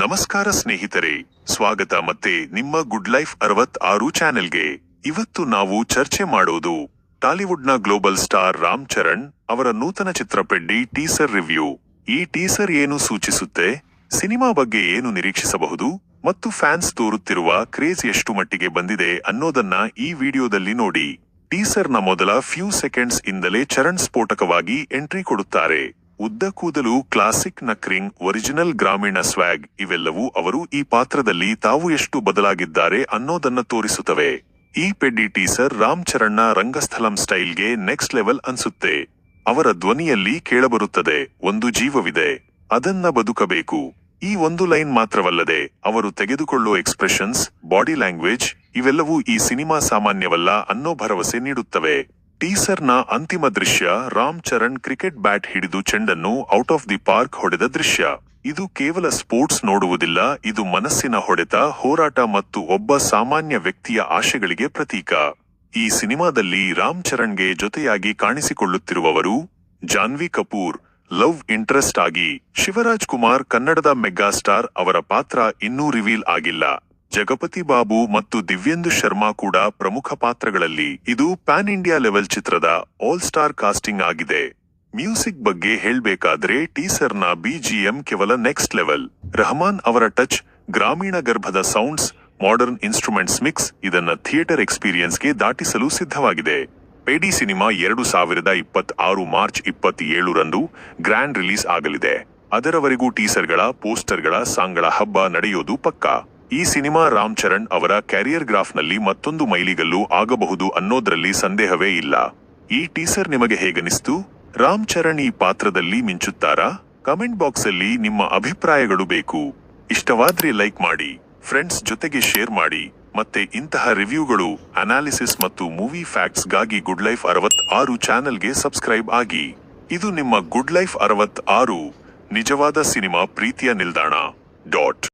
ನಮಸ್ಕಾರ ಸ್ನೇಹಿತರೆ, ಸ್ವಾಗತ ಮತ್ತೆ ನಿಮ್ಮ ಗುಡ್ ಲೈಫ್ ಅರವತ್ ಆರು ಚಾನೆಲ್ಗೆ. ಇವತ್ತು ನಾವು ಚರ್ಚೆ ಮಾಡೋದು ಟಾಲಿವುಡ್ನ ಗ್ಲೋಬಲ್ ಸ್ಟಾರ್ ರಾಮ್ ಚರಣ್ ಅವರ ನೂತನ ಚಿತ್ರಪೆಡ್ಡಿ ಟೀಸರ್ ರಿವ್ಯೂ. ಈ ಟೀಸರ್ ಏನು ಸೂಚಿಸುತ್ತೆ? ಸಿನಿಮಾ ಬಗ್ಗೆ ಏನು ನಿರೀಕ್ಷಿಸಬಹುದು? ಮತ್ತು ಫ್ಯಾನ್ಸ್ ತೋರುತ್ತಿರುವ ಕ್ರೇಜ್ ಎಷ್ಟು ಮಟ್ಟಿಗೆ ಬಂದಿದೆ ಅನ್ನೋದನ್ನ ಈ ವಿಡಿಯೋದಲ್ಲಿ ನೋಡಿ. ಟೀಸರ್ನ ಮೊದಲ ಫ್ಯೂ ಸೆಕೆಂಡ್ಸ್ ಇಂದಲೇ ಚರಣ್ ಸ್ಫೋಟಕವಾಗಿ ಎಂಟ್ರಿ ಕೊಡುತ್ತಾರೆ. ಉದ್ದ ಕೂದಲು ಕ್ಲಾಸಿಕ್ ನಕ್ರಿಂಗ್, ಒರಿಜಿನಲ್ ಗ್ರಾಮೀಣ ಸ್ವ್ಯಾಗ್ ಇವೆಲ್ಲವೂ ಅವರು ಈ ಪಾತ್ರದಲ್ಲಿ ತಾವು ಎಷ್ಟು ಬದಲಾಗಿದ್ದಾರೆ ಅನ್ನೋದನ್ನ ತೋರಿಸುತ್ತವೆ. ಈ ಪೆಡ್ಡಿ ಟೀಸರ್ ರಾಮ್ ಚರಣ್ನ ರಂಗಸ್ಥಲಂ ಸ್ಟೈಲ್ಗೆ ನೆಕ್ಸ್ಟ್ ಲೆವೆಲ್ ಅನ್ಸುತ್ತೆ. ಅವರ ಧ್ವನಿಯಲ್ಲಿ ಕೇಳಬರುತ್ತದೆ, ಒಂದು ಜೀವವಿದೆ. ಅದನ್ನ ಬದುಕಬೇಕು. ಈ ಒಂದು ಲೈನ್ ಮಾತ್ರವಲ್ಲದೆ, ಅವರು ತೆಗೆದುಕೊಳ್ಳೋ ಎಕ್ಸ್ಪ್ರೆಷನ್ಸ್, ಬಾಡಿ ಲ್ಯಾಂಗ್ವೇಜ್ ಇವೆಲ್ಲವೂ ಈ ಸಿನಿಮಾ ಸಾಮಾನ್ಯವಲ್ಲ ಅನ್ನೋ ಭರವಸೆ ನೀಡುತ್ತವೆ. ಟೀಸರ್ನ ಅಂತಿಮ ದೃಶ್ಯ ರಾಮ್ ಚರಣ್ ಕ್ರಿಕೆಟ್ ಬ್ಯಾಟ್ ಹಿಡಿದು ಚೆಂಡನ್ನು ಔಟ್ ಆಫ್ ದಿ ಪಾರ್ಕ್ ಹೊಡೆದ ದೃಶ್ಯ. ಇದು ಕೇವಲ ಸ್ಪೋರ್ಟ್ಸ್ ನೋಡುವುದಿಲ್ಲ, ಇದು ಮನಸ್ಸಿನ ಹೊಡೆತ, ಹೋರಾಟ ಮತ್ತು ಒಬ್ಬ ಸಾಮಾನ್ಯ ವ್ಯಕ್ತಿಯ ಆಶೆಗಳಿಗೆ ಪ್ರತೀಕ. ಈ ಸಿನಿಮಾದಲ್ಲಿ ರಾಮ್ ಚರಣ್ಗೆ ಜೊತೆಯಾಗಿ ಕಾಣಿಸಿಕೊಳ್ಳುತ್ತಿರುವವರು ಜಾನ್ವಿ ಕಪೂರ್, ಲವ್ ಇಂಟ್ರೆಸ್ಟ್ ಆಗಿ. ಶಿವರಾಜ್ ಕುಮಾರ್ ಕನ್ನಡದ ಮೆಗಾ ಸ್ಟಾರ್ ಅವರ ಪಾತ್ರ ಇನ್ನೂ ರಿವೀಲ್ ಆಗಿಲ್ಲ. ಜಗಪತಿ ಬಾಬು ಮತ್ತು ದಿವ್ಯೇಂದು ಶರ್ಮಾ ಕೂಡ ಪ್ರಮುಖ ಪಾತ್ರಗಳಲ್ಲಿ ಇದು ಪ್ಯಾನ್ ಇಂಡಿಯಾ ಲೆವೆಲ್ ಚಿತ್ರದ ಆಲ್ ಸ್ಟಾರ್ ಕಾಸ್ಟಿಂಗ್ ಆಗಿದೆ. ಮ್ಯೂಸಿಕ್ ಬಗ್ಗೆ ಹೇಳ್ಬೇಕಾದ್ರೆ ಟೀಸರ್ನ ಬಿಜಿಎಂ ಕೇವಲ ನೆಕ್ಸ್ಟ್ ಲೆವೆಲ್. ರಹಮಾನ್ ಅವರ ಟಚ್, ಗ್ರಾಮೀಣ ಗರ್ಭದ ಸೌಂಡ್ಸ್, ಮಾಡರ್ನ್ ಇನ್ಸ್ಟ್ರೂಮೆಂಟ್ಸ್ ಮಿಕ್ಸ್ ಇದನ್ನ ಥಿಯೇಟರ್ ಎಕ್ಸ್ಪೀರಿಯನ್ಸ್ಗೆ ದಾಟಿಸಲು ಸಿದ್ಧವಾಗಿದೆ. ಪೇಡಿ ಸಿನಿಮಾ ಎರಡು ಸಾವಿರದ ಇಪ್ಪತ್ತ್ ಆರು ಮಾರ್ಚ್ ಇಪ್ಪತ್ತೇಳರಂದು ಗ್ರ್ಯಾಂಡ್ ರಿಲೀಸ್ ಆಗಲಿದೆ. ಅದರವರೆಗೂ ಟೀಸರ್ಗಳ, ಪೋಸ್ಟರ್ಗಳ, ಸಾಂಗ್ಗಳ ಹಬ್ಬ ನಡೆಯೋದು ಪಕ್ಕಾ. ಈ ಸಿನಿಮಾ ರಾಮ್ ಚರಣ್ ಅವರ ಕ್ಯಾರಿಯರ್ ಗ್ರಾಫ್ನಲ್ಲಿ ಮತ್ತೊಂದು ಮೈಲಿಗಲ್ಲು ಆಗಬಹುದು ಅನ್ನೋದ್ರಲ್ಲಿ ಸಂದೇಹವೇ ಇಲ್ಲ. ಈ ಟೀಸರ್ ನಿಮಗೆ ಹೇಗನಿಸ್ತು ರಾಮ್ ಚರಣ್ ಈ ಪಾತ್ರದಲ್ಲಿ ಮಿಂಚುತ್ತಾರಾ? ಕಮೆಂಟ್ ಬಾಕ್ಸ್ ಅಲ್ಲಿ ನಿಮ್ಮ ಅಭಿಪ್ರಾಯಗಳು ಬೇಕು. ಇಷ್ಟವಾದ್ರೆ ಲೈಕ್ ಮಾಡಿ, ಫ್ರೆಂಡ್ಸ್ ಜೊತೆಗೆ ಶೇರ್ ಮಾಡಿ, ಮತ್ತೆ ಇಂತಹ ರಿವ್ಯೂಗಳು, ಅನಾಲಿಸಿಸ್ ಮತ್ತು ಮೂವಿ ಫ್ಯಾಕ್ಟ್ಸ್ಗಾಗಿ ಗುಡ್ ಲೈಫ್ ಅರವತ್ ಆರು ಚಾನೆಲ್ಗೆ ಸಬ್ಸ್ಕ್ರೈಬ್ ಆಗಿ. ಇದು ನಿಮ್ಮ ಗುಡ್ ಲೈಫ್ ಅರವತ್ ಆರು, ನಿಜವಾದ ಸಿನಿಮಾ ಪ್ರೀತಿಯ ನಿಲ್ದಾಣ. ಡಾಟ್